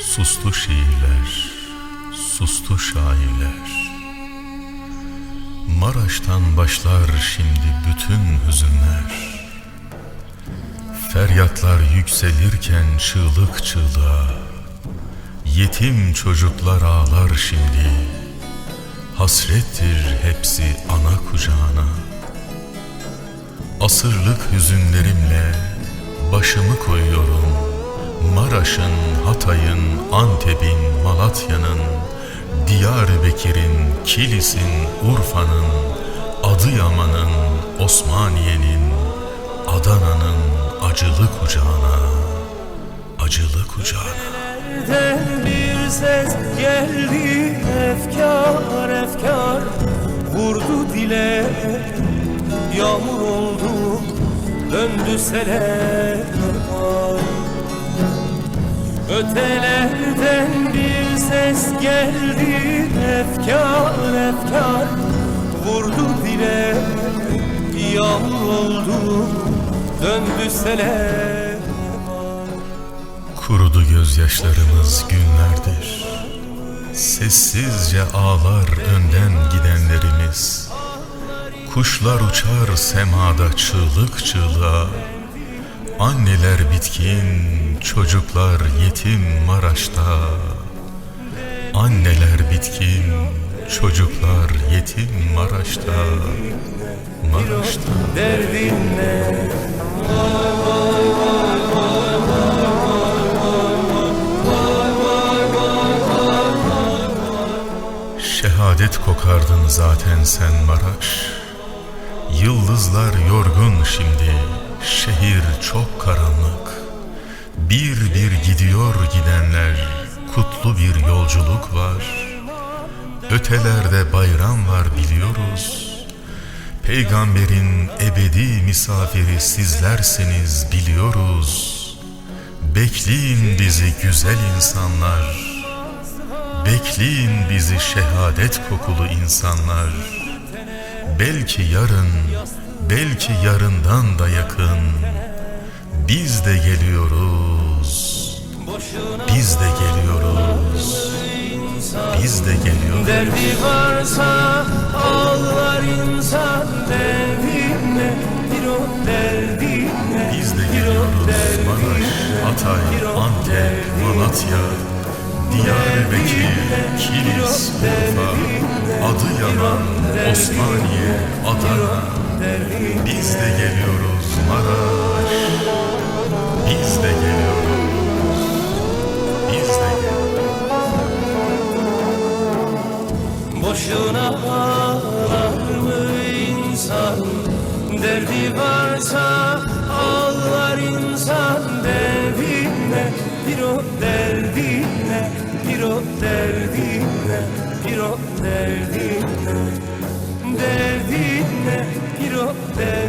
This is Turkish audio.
Sustu şiirler, sustu şairler. Maraş'tan başlar şimdi bütün hüzünler. Feryatlar yükselirken çığlık çığlığa. Yetim çocuklar ağlar şimdi. Hasrettir hepsi ana kucağına. Asırlık hüzünlerimle başımı koyuyorum. Maraş'ın, Hatay'ın, Antep'in, Malatya'nın, Diyarbakır'ın, Kilis'in, Urfa'nın, Adıyaman'ın, Osmaniye'nin, Adana'nın acılı kucağına, acılı kucağına. Nereden bir ses geldi efkar efkar Vurdu dile yağmur oldu döndü sele Ötelerden bir ses geldi efkar efkar Vurdu dile yağmur oldu döndü sele Kurudu gözyaşlarımız günlerdir. Sessizce ağlar önden gidenlerimiz. Kuşlar uçar semada çığlık çığlığa. Anneler bitkin, çocuklar yetim Maraş'ta. Anneler bitkin, çocuklar yetim Maraş'ta. Maraş'ta. Derdin ne? Şehadet kokardın zaten sen Maraş Yıldızlar yorgun şimdi Şehir çok karanlık. Bir bir gidiyor gidenler. Kutlu bir yolculuk var. Ötelerde bayram var biliyoruz. Peygamberin ebedi misafiri sizlersiniz biliyoruz. Bekleyin bizi güzel insanlar. Bekleyin bizi şehadet kokulu insanlar. Belki yarın, belki yarından da yakın. Biz de geliyoruz. Biz de geliyoruz. Biz de geliyoruz. Derdi varsa ağlar insan derdine Bir o derdine Biz de geliyoruz. Maraş, Hatay, Antep, Malatya, Diyarbakır, Kilis, Urfa, Adıyaman, Biz de geliyoruz Maraş. Biz de geliyoruz. Biz de geliyoruz. Boşuna ağlar mı insan Derdi varsa ağlar insan derdine Bir o derdine, bir o derdine, bir o derdine って。